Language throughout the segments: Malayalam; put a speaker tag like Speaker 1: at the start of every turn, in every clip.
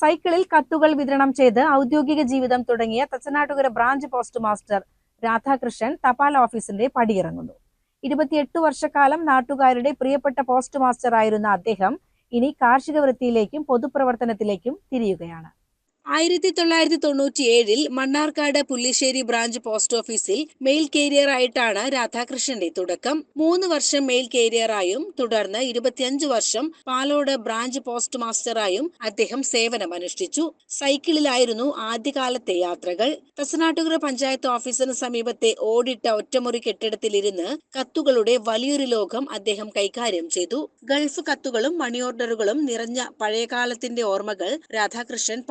Speaker 1: സൈക്കിളിൽ കത്തുകൾ വിതരണം ചെയ്ത് ഔദ്യോഗിക ജീവിതം തുടങ്ങിയ Thachanattukara branch post master Radhakrishnan തപാൽ ഓഫീസിന്റെ പടിയിറങ്ങുന്നു. ഇരുപത്തിയെട്ട് വർഷക്കാലം നാട്ടുകാരുടെ പ്രിയപ്പെട്ട പോസ്റ്റ് മാസ്റ്റർ ആയിരുന്ന അദ്ദേഹം ഇനി കാർഷിക വൃത്തിയിലേക്കും പൊതുപ്രവർത്തനത്തിലേക്കും തിരിയുകയാണ്. ആയിരത്തി തൊള്ളായിരത്തി തൊണ്ണൂറ്റിയേഴിൽ മണ്ണാർക്കാട് പുല്ലിശ്ശേരി ബ്രാഞ്ച് പോസ്റ്റ് ഓഫീസിൽ മെയിൽ കേരിയർ ആയിട്ടാണ് രാധാകൃഷ്ണന്റെ തുടക്കം. മൂന്ന് വർഷം മെയിൽ കേരിയറായും തുടർന്ന് ഇരുപത്തിയഞ്ച് വർഷം പാലോട് ബ്രാഞ്ച് പോസ്റ്റ് മാസ്റ്ററായും അദ്ദേഹം സേവനമനുഷ്ഠിച്ചു. സൈക്കിളിലായിരുന്നു ആദ്യകാലത്തെ യാത്രകൾ. തസനാട്ടുകര പഞ്ചായത്ത് ഓഫീസിന് സമീപത്തെ ഓടിട്ട ഒറ്റമുറി കെട്ടിടത്തിലിരുന്ന് കത്തുകളുടെ വലിയൊരു ലോകം അദ്ദേഹം കൈകാര്യം ചെയ്തു. ഗൾഫ് കത്തുകളും മണി ഓർഡറുകളും നിറഞ്ഞ പഴയകാലത്തിന്റെ ഓർമ്മകൾ രാധാകൃഷ്ണൻ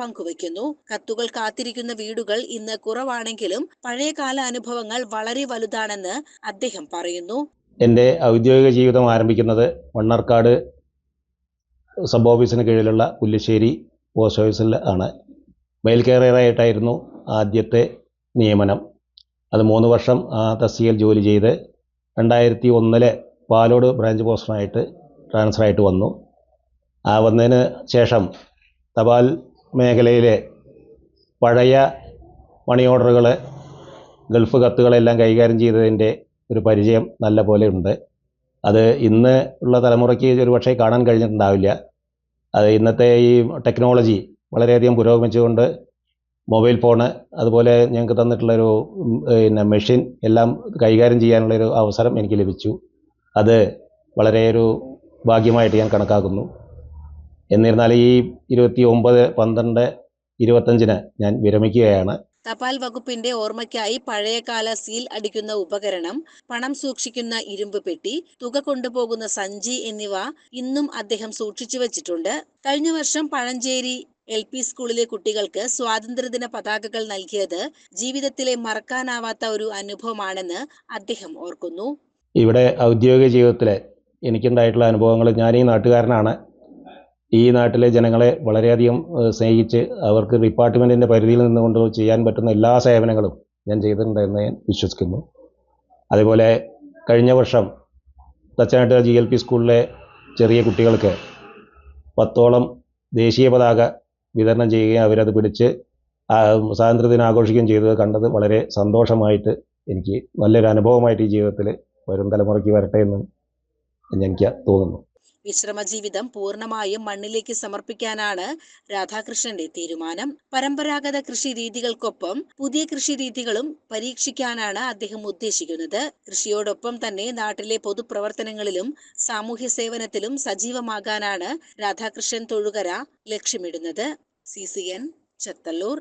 Speaker 1: പങ്കുവയ്ക്കുന്നു കത്തുകൾ കാത്തിരിക്കുന്ന വീടുകൾ ഇന്ന് കുറവാണെങ്കിലും പഴയകാല അനുഭവങ്ങൾ വളരെ വലുതാണെന്ന് അദ്ദേഹം പറയുന്നു.
Speaker 2: എന്റെ ഔദ്യോഗിക ജീവിതം ആരംഭിക്കുന്നത് മണ്ണാർക്കാട് സബ് ഓഫീസിന് കീഴിലുള്ള പുല്ലശ്ശേരി പോസ്റ്റ് ഓഫീസിൽ ആണ്. മെയിൽ കെയറായിട്ടായിരുന്നു ആദ്യത്തെ നിയമനം. അത് മൂന്ന് വർഷം ആ തസ്തികയിൽ ജോലി ചെയ്ത് രണ്ടായിരത്തി ഒന്നിലെ പാലോട് ബ്രാഞ്ച് പോസ്റ്ററായിട്ട് ട്രാൻസ്ഫർ ആയിട്ട് വന്നു. ആ വന്നതിന് ശേഷം തപാൽ മേഖലയിലെ പഴയ മണി ഓർഡറുകൾ ഗൾഫ് കത്തുകളെല്ലാം കൈകാര്യം ചെയ്തതിന്റെ ഒരു പരിചയം നല്ല പോലെ ഉണ്ട്. അത് ഇന്ന് ഉള്ള തലമുറയ്ക്ക് ഒരു പക്ഷേ കാണാൻ കഴിഞ്ഞിട്ടുണ്ടാവില്ല. അത് ഇന്നത്തെ ഈ ടെക്നോളജി വളരെയധികം പുരോഗമിച്ചുകൊണ്ട് മൊബൈൽ ഫോണ് അതുപോലെ ഞങ്ങൾക്ക് തന്നിട്ടുള്ളൊരു പിന്നെ മെഷീൻ എല്ലാം കൈകാര്യം ചെയ്യാനുള്ളൊരു അവസരം എനിക്ക് ലഭിച്ചു. അത് വളരെ ഒരു ഭാഗ്യമായിട്ട് ഞാൻ കണക്കാക്കുന്നു. എന്നിരുന്നാൽ ഈ ഇരുപത്തി ഒമ്പത് പന്ത്രണ്ട് ഇരുപത്തഞ്ചിന് ഞാൻ വിരമിക്കുകയാണ്.
Speaker 1: തപാൽ വകുപ്പിന്റെ ഓർമ്മയ്ക്കായി പഴയകാല സീൽ അടിക്കുന്ന ഉപകരണം പണം സൂക്ഷിക്കുന്ന ഇരുമ്പ് പെട്ടി തുക കൊണ്ടുപോകുന്ന സഞ്ചി എന്നിവ ഇന്നും അദ്ദേഹം സൂക്ഷിച്ചു വെച്ചിട്ടുണ്ട്. കഴിഞ്ഞ വർഷം പഴഞ്ചേരി എൽ പി സ്കൂളിലെ കുട്ടികൾക്ക് സ്വാതന്ത്ര്യദിന പതാകകൾ നൽകിയത് ജീവിതത്തിലെ മറക്കാനാവാത്ത ഒരു അനുഭവമാണെന്ന് അദ്ദേഹം ഓർക്കുന്നു.
Speaker 2: ഇവിടെ ഔദ്യോഗിക ജീവിതത്തിലെ എനിക്കുണ്ടായിട്ടുള്ള അനുഭവങ്ങൾ ഞാൻ ഈ നാട്ടുകാരനാണ്. ഈ നാട്ടിലെ ജനങ്ങളെ വളരെയധികം സ്നേഹിച്ച് അവർക്ക് ഡിപ്പാർട്ട്മെന്റിന്റെ പരിധിയിൽ നിന്നുകൊണ്ട് ചെയ്യാൻ പറ്റുന്ന എല്ലാ സേവനങ്ങളും ഞാൻ ചെയ്തിട്ടുണ്ടെന്ന് ഞാൻ വിശ്വസിക്കുന്നു. അതുപോലെ കഴിഞ്ഞ വർഷം തച്ചനാട്ട് ജി എൽ പി സ്കൂളിലെ ചെറിയ കുട്ടികൾക്ക് പത്തോളം ദേശീയ പതാക വിതരണം ചെയ്യുകയും അവരത് പിടിച്ച് സ്വാതന്ത്ര്യദിനം ആഘോഷിക്കുകയും ചെയ്തത് കണ്ടത് വളരെ സന്തോഷമായിട്ട് എനിക്ക് നല്ലൊരു അനുഭവമായിട്ട് ഈ ജീവിതത്തിൽ വരും തലമുറയ്ക്ക് വരട്ടെ എന്ന് എനിക്ക് തോന്നുന്നു.
Speaker 1: വിശ്രമ ജീവിതം പൂർണമായും മണ്ണിലേക്ക് സമർപ്പിക്കാനാണ് രാധാകൃഷ്ണന്റെ തീരുമാനം. പരമ്പരാഗത കൃഷി രീതികൾക്കൊപ്പം പുതിയ കൃഷി രീതികളും പരീക്ഷിക്കാനാണ് അദ്ദേഹം ഉദ്ദേശിക്കുന്നത്. കൃഷിയോടൊപ്പം തന്നെ നാട്ടിലെ പൊതുപ്രവർത്തനങ്ങളിലും സാമൂഹ്യ സേവനത്തിലും സജീവമാകാനാണ് രാധാകൃഷ്ണൻ തൊഴുകര ലക്ഷ്യമിടുന്നത്. C C N Chathallur.